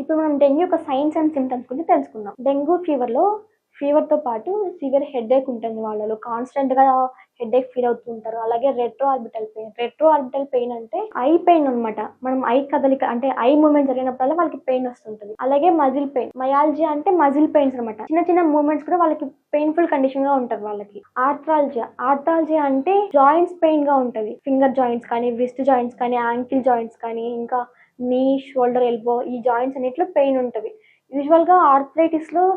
ఇప్పుడు మనం డెంగ్యూ యొక్క సైన్స్ అండ్ సిమ్టమ్స్ గురించి తెలుసుకుందాం. డెంగ్యూ ఫీవర్లో ఫీవర్తో పాటు సివియర్ హెడేక్ ఉంటుంది వాళ్ళలో. కాన్స్టెంట్గా హెడేక్ ఫీల్ అవుతూ ఉంటారు. అలాగే retro orbital pain retro orbital pain అంటే ఐ పెయిన్ అనమాట మనం ఐ కదలిక అంటే ఐ మూమెంట్ జరిగినప్పుడల్లా వాళ్ళకి పెయిన్ వస్తుంటుంది. అలాగే మజిల్ పెయిన్ మయాలజియా అంటే మజిల్ పెయిన్స్ అనమాట చిన్న చిన్న మూమెంట్స్ కూడా వాళ్ళకి పెయిన్ఫుల్ కండిషన్గా ఉంటుంది వాళ్ళకి. ఆర్థ్రాలజియా ఆర్థ్రాలజియా అంటే జాయింట్స్ పెయిన్గా ఉంటుంది. ఫింగర్ జాయింట్స్ కానీ రిస్ట్ జాయింట్స్ కానీ యాంకిల్ జాయింట్స్ కానీ ఇంకా నీ షోల్డర్ ఎల్బో ఈ జాయింట్స్ అన్నిట్లో పెయిన్ ఉంటుంది. యూజువల్గా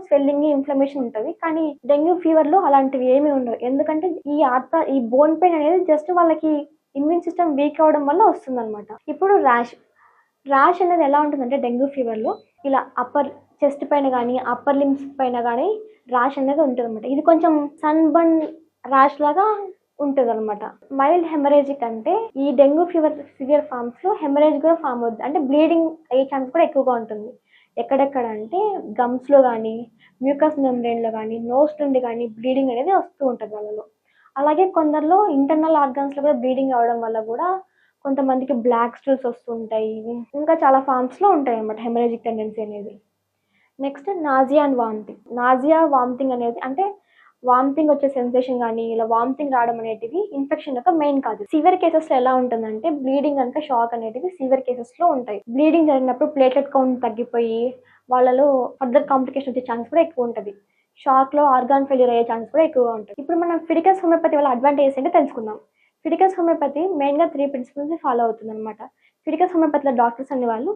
స్వెల్లింగ్ ఇన్ఫ్లమేషన్ ఉంటుంది. కానీ డెంగ్యూ ఫీవర్లో అలాంటివి ఏమీ ఉండవు. ఎందుకంటే ఈ ఆర్థ ఈ బోన్ పెయిన్ అనేది జస్ట్ వాళ్ళకి ఇమ్యూన్ సిస్టమ్ వీక్ అవడం వల్ల వస్తుందన్నమాట. ఇప్పుడు ర్యాష్ ర్యాష్ అనేది ఎలా ఉంటుందంటే డెంగ్యూ ఫీవర్లో ఇలా అప్పర్ చెస్ట్ పైన కానీ అప్పర్ లిమ్స్ పైన కానీ ర్యాష్ అనేది ఉంటుంది అనమాట ఇది కొంచెం సన్ బర్న్ ర్యాష్ లాగా ఉంటుంది అనమాట మైల్డ్ హెమరేజిక్ అంటే ఈ డెంగ్యూ ఫీవర్ సివియర్ ఫామ్స్లో హెమరేజ్ కూడా ఫామ్ అవుతుంది అంటే బ్లీడింగ్ అయ్యే ఛాన్స్ కూడా ఎక్కువగా ఉంటుంది. ఎక్కడెక్కడ అంటే గమ్స్లో కానీ మ్యూకస్ మెమ్బ్రెయిన్లో కానీ నోస్ నుండి కానీ బ్లీడింగ్ అనేది వస్తూ ఉంటుంది వాళ్ళలో. అలాగే కొందరిలో ఇంటర్నల్ ఆర్గన్స్లో కూడా బ్లీడింగ్ అవడం వల్ల కూడా కొంతమందికి బ్లాక్ స్టూల్స్ వస్తుంటాయి ఇంకా చాలా ఫామ్స్లో ఉంటాయి అన్నమాట హెమరేజిక్ టెండెన్సీ అనేది. Next nausea and vomiting. Nausea vomiting అనేది అంటే వామిటింగ్ వచ్చే సెన్సేషన్ కానీ ఇలా వామిటింగ్ రావడం అనేటివి ఇన్ఫెక్షన్ యొక్క మెయిన్ కాదు సివియర్ కేసెస్లో ఎలా ఉంటుందంటే బ్లీడింగ్ కనుక షాక్ అనేటివి సివియర్ కేసెస్లో ఉంటాయి. బ్లీడింగ్ జరిగినప్పుడు ప్లేట్లెట్ కౌంట్ తగ్గిపోయి వాళ్ళలో ఫర్దర్ కాంప్లికేషన్ వచ్చే ఛాన్స్ కూడా ఎక్కువ ఉంటుంది. షాక్లో ఆర్గాన్ ఫెయిల్యూర్ అయ్యే ఛాన్స్ కూడా ఎక్కువగా ఉంటుంది. ఇప్పుడు మనం ఫిడికస్ హోమియోపతి వల్ల అడ్వాంటేజెస్ ఏంటో తెలుసుకుందాం. ఫిడికస్ హోమియోపతి మెయిన్గా త్రీ ప్రిన్సిపల్స్ ఫాలో అవుతుంది అనమాట ఫిడికస్ హోమియోపతిలో డాక్టర్స్ అనే వాళ్ళు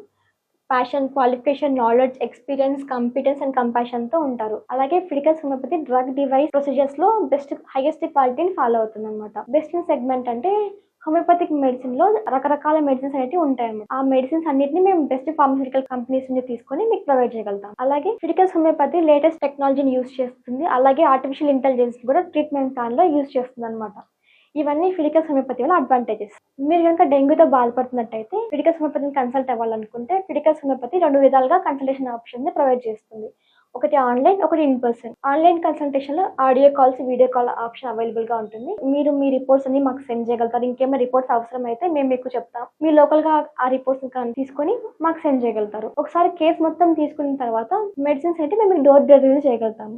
passion qualification knowledge experience competence and కంపాషన్తో ఉంటారు. అలాగే ఫిడికల్ హోమియోపతి డ్రగ్ డివైస్ ప్రొసీజర్స్లో బెస్ట్ హైయెస్ట్ క్వాలిటీని ఫాలో అవుతుంది అనమాట బెస్ట్ సెగ్మెంట్ అంటే హోమియోపతిక్ మెడిసిన్లో రకరకాల మెడిసిన్స్ అనేవి ఉంటాయన్నమాట. ఆ మెడిసిన్స్ అన్నిటిని మేము బెస్ట్ ఫార్మసిటికల్ కంపెనీస్ నుంచి తీసుకొని మీకు ప్రొవైడ్ చేయగలుగుతాం. అలాగే ఫిడికస్ హోమియోపతి లేటెస్ట్ టెక్నాలజీని యూస్ చేస్తుంది. అలాగే ఆర్టిఫిషియల్ ఇంటెలిజెన్స్ కూడా ట్రీట్మెంట్ ప్లాన్లో యూస్ చేస్తుంది అనమాట ఇవన్నీ ఫిడికస్ హోమియోపతి వల్ల అడ్వాంటేజెస్ మీరు కనుక డెంగ్యూతో బాధపడుతున్నట్టయితే ఫిడికస్ హోమియోపతిని కన్సల్ట్ అవ్వాలనుకుంటే ఫిడికస్ హోమియోపతి రెండు విధాలుగా కన్సల్టేషన్ ఆప్షన్ ప్రొవైడ్ చేస్తుంది. ఒకటి ఆన్లైన్ ఒకటి in person online కన్సల్టేషన్లో audio calls video call option అవైలబుల్గా ఉంటుంది. మీరు మీ రిపోర్ట్స్ అన్ని మాకు సెండ్ చేయగలుగుతారు. ఇంకేమైనా రిపోర్ట్స్ అవసరం అయితే మేము మీకు చెప్తాం. మీ లోకల్గా ఆ రిపోర్ట్స్ తీసుకొని మాకు సెండ్ చేయగలుగుతారు. ఒకసారి కేసు మొత్తం తీసుకున్న తర్వాత మెడిసిన్స్ అయితే మేము డోర్ డెలివరీ చేయగలుగుతాము.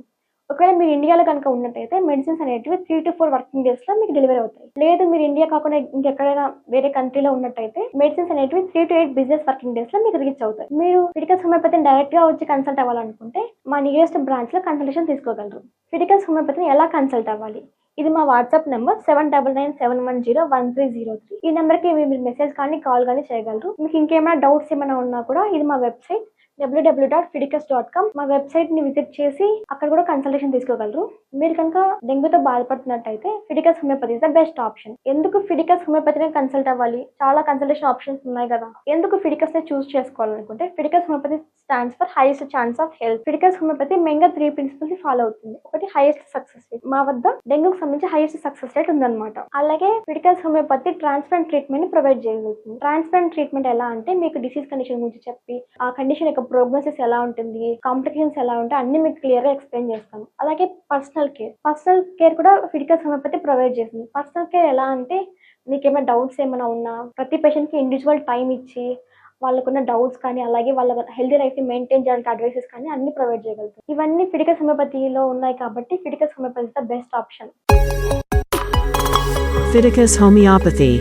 ఒకవేళ మీరు ఇండియాలో కనుక ఉన్నట్టయితే మెడిసిన్స్ అనేటివి త్రీ టు ఫోర్ వర్కింగ్ డేస్లో మీకు డెలివరీ అవుతాయి. లేదు మీరు ఇండియా కాకుండా ఇంకెక్కడైనా వేరే కంట్రీలో ఉన్నట్టయితే మెడిసిన్స్ అనేటివి three to eight business working డేస్లో మీకు రీచ్ అవుతాయి. మీరు ఫిడికల్స్ హోమియోపతిని డైరెక్ట్గా వచ్చి కన్సల్ట్ అవ్వాలనుకుంటే మా నియరెస్ట్ బ్రాంచ్లో కన్సల్టేషన్ తీసుకోగలరు. ఫిడికల్స్ హోమియోపతిని ఎలా కన్సల్ట్ అవ్వాలి? ఇది మా WhatsApp number seven double nine seven one zero one three zero three ఈ నెంబర్కి మీరు మెసేజ్ కానీ కాల్ కానీ చేయగలరు. మీకు ఇంకేమైనా డౌట్స్ ఏమైనా ఉన్నా కూడా ఇది మా website WWW dot Fiticus dot com మా వెబ్సైట్ని విజిట్ చేసి అక్కడ కూడా కన్సల్టేషన్ తీసుకోగలరు. మీరు కనుక డెంగ్యూతో బాధపడుతున్నట్టయితే Fiticus homeopathy is the best option ఎందుకు ఫిడికస్ హోమియోపతిని కన్సల్ట్ అవ్వాలి? చాలా కన్సల్టేషన్ ఆప్షన్స్ ఉన్నాయి కదా. ఎందుకు ఫిడికస్ని చూస్ చేసుకోవాలనుకుంటే Fiticus homeopathy stands for highest chance of health Fiticus homeopathy మెయిన్గా త్రీ ప్రిన్సిపల్స్ ఫాలో అవుతుంది. ఒకటి హైయెస్ట్ సక్సెస్ రేట్ మా వద్ద డెంగ్యూకి సంబంధించి హైయెస్ట్ సక్సెస్ రేట్ ఉందన్నమాట. అలాగే ఫిడికస్ హోమియోపతి ట్రాన్స్ప్లాంట్ ట్రీట్మెంట్ని ప్రొవైడ్ చేయగలుగుతుంది. ట్రాన్స్ప్లాంట్ ట్రీట్మెంట్ ఎలా అంటే మీకు డిసీజ్ కండిషన్ గురించి చెప్పి ఆ కండిషన్ యొక్క ప్రోగ్నోసిస్ ఎలా ఉంటుంది కాంప్లికేషన్స్ ఎలా ఉంటాయి అన్ని మీకు క్లియర్గా ఎక్స్ప్లెయిన్ చేస్తాను. అలాగే పర్సనల్ కేర్ పర్సనల్ కేర్ కూడా ఫిడికల్ హోమియోపతి ప్రొవైడ్ చేస్తుంది. పర్సనల్ కేర్ ఎలా అంటే మీకు ఏమైనా డౌట్స్ ఏమైనా ఉన్నా ప్రతి పేషెంట్కి ఇండివిజువల్ టైం ఇచ్చి వాళ్ళకున్న డౌట్స్ కానీ అలాగే వాళ్ళ హెల్దీ లైఫ్ మెయింటైన్ చేయడానికి అడ్వైసెస్ కానీ అన్ని ప్రొవైడ్ చేయగలుగుతాం ఇవన్నీ ఫిడికస్ హోమియోపతిలో ఉన్నాయి కాబట్టి Fiticus homeopathy the best option Fiticus Homeopathy